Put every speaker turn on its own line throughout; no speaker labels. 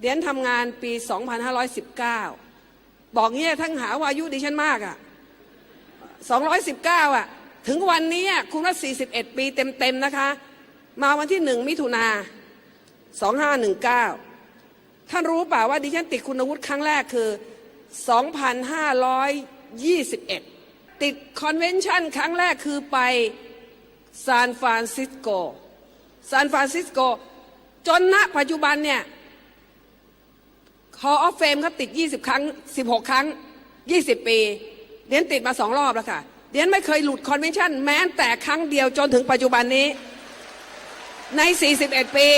เดียนทำงานปี 2519 บอกเงี้ยทั้งหาว่าอายุดิฉันมากอะ่ะ 219 อะ ถึงวันนี้อะคุณว่า 41 ปีเต็ม ๆ นะคะ มาวันที่หนึ่งมิถุนา2519 ท่านรู้เปล่าว่าดิฉันติดคุณวุฒิครั้งแรกคือ 2,521 ติดคอนเวนชั่นครั้งแรกคือไปซานฟรานซิสโกซานฟรานซิสโก จนณปัจจุบันเนี่ย Hall of Fame เขาติด 20 ครั้ง 16 ครั้ง 20 ปีเดียนติดมาสองรอบแล้วค่ะเดียนไม่เคยหลุดคอนเวนชั่นแม้แต่ครั้งเดียวจนถึงปัจจุบันนี้ ใน 41 ปี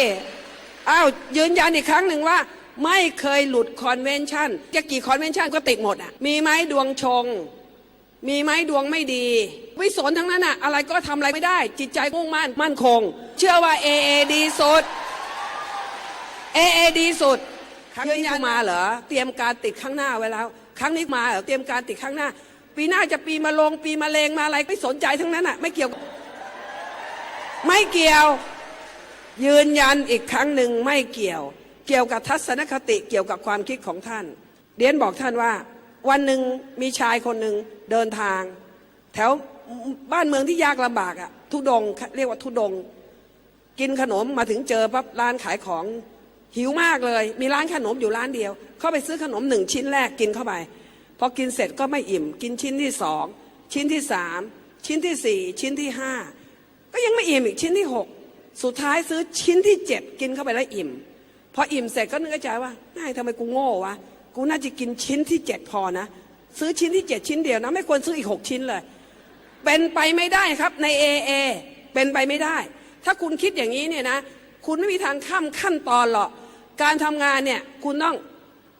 อ้าวยืนยันอีกครั้งหนึ่งว่า ไม่เคยหลุดคอนเวนชั่นจะกี่คอนเวนชั่นก็ติดหมดอะมีไหมดวงชง มีไหมดวงไม่ดี วิสนทั้งนั้นอะอะไรก็ทำอะไรไม่ได้ จิตใจมุ่งมั่นมั่นคง เชื่อว่า AA ดีสุด AA ดีสุด ครั้งนี้มาเหรอเตรียมการติดข้างหน้าไว้แล้ว ครั้งนี้มาเหรอเตรียมการติดข้างหน้า ปีหน้าจะปีมะลงปีมะเร็งมาอะไรไม่สนใจทั้งนั้นอะไม่เกี่ยว ไม่เกี่ยว ยืนยันอีกครั้งหนึ่งไม่เกี่ยว เกี่ยวกับทัศนคติเกี่ยวกับความคิดของท่านเดียนบอกท่านว่า วันหนึ่งมีชายคนหนึ่งเดินทาง แถวบ้านเมืองที่ยากลำบากอะทุดงเรียกว่าทุดง กินขนมมาถึงเจอปั๊บร้านขายของ หิวมากเลย มีร้านขนมอยู่ร้านเดียว เข้าไปซื้อขนมหนึ่งชิ้นแรกกินเข้าไป พอกินเสร็จก็ไม่อิ่ม กินชิ้นที่สองชิ้นที่สามชิ้นที่สี่ชิ้นที่ห้าก็ยังไม่อิ่มอีกชิ้นที่หกสุดท้ายซื้อชิ้นที่เจ็ดกินเข้าไปแล้วอิ่ม พออิ่มเสร็จก็นึกในใจว่าน่ายทำไมกูโง่วะกูน่าจะกินชิ้นที่เจ็ดพอนะ ซื้อชิ้นที่เจ็ดชิ้นเดียวนะ ไม่ควรซื้ออีกหกชิ้นเลย เป็นไปไม่ได้ครับใน AA เป็นไปไม่ได้ ถ้าคุณคิดอย่างนี้เนี่ยนะ คุณไม่มีทางข้ามขั้นตอนหรอก การทำงานเนี่ยคุณต้อง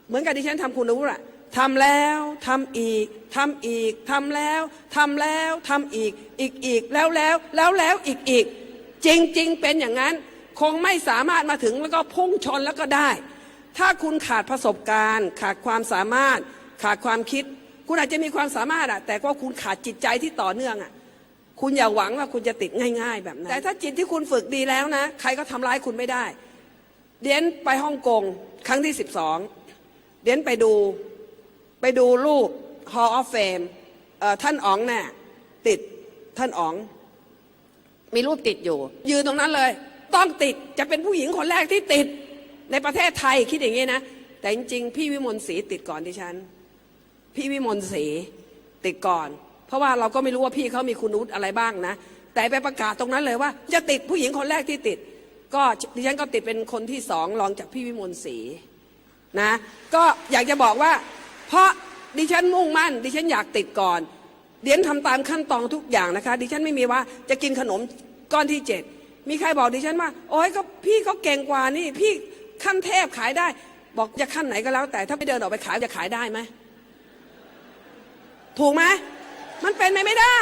เหมือนกับที่ฉันทำคุณรู้อะทำแล้วทำอีกทำอีกทำแล้วทำแล้วทำอีกอีกอีกแล้วแล้วแล้วแล้วอีกอีก จริง ๆ เป็นอย่างนั้นคงไม่สามารถมาถึงแล้วก็พุ่งชนแล้วก็ได้ ถ้าคุณขาดประสบการณ์ ขาดความสามารถ ขาดความคิด คุณอาจจะมีความสามารถอะแต่ว่าคุณขาดจิตใจที่ต่อเนื่องอะ คุณอย่าหวังว่าคุณจะติดง่าย ๆ แบบนั้น แต่ถ้าจิตที่คุณฝึกดีแล้วนะ ใครก็ทำร้ายคุณไม่ได้ เดียนไปฮ่องกงครั้งที่สิบสองเดียนไปดูไปดูรูป Hall of Fame เอ่อท่านอ๋องเนี่ยติดท่านอ๋อง มีรูปติดอยู่ ยืนตรงนั้นเลย ต้องติดจะเป็นผู้หญิงคนแรกที่ติดในประเทศไทยคิดอย่างนี้นะ แต่จริงๆ พี่วิมลศรีติดก่อนดิฉัน พี่วิมลศรีติดก่อน เพราะว่าเราก็ไม่รู้ว่าพี่เขามีคุณวุฒิอะไรบ้างนะ แต่ไปประกาศตรงนั้นเลยว่า จะติดผู้หญิงคนแรกที่ติด ก็ดิฉันก็ติดเป็นคนที่สองรองจากพี่วิมลศรีนะ ก็อยากจะบอกว่า เพราะดิฉันมุ่งมั่น ดิฉันอยากติดก่อนเดียนทำตามขั้นตอนทุกอย่างนะคะ ดิฉันไม่มีว่าจะกินขนมก้อนที่เจ็ดมีใครบอกดิฉันว่า โอ้ยก็พี่เขาเก่งกว่านี่พี่ขั้นเทพขายได้ บอกจะขั้นไหนก็แล้ว แต่ถ้าไม่เดินออกไปขายจะขายได้ไหมถูกไหม มันเป็นไปไม่ได้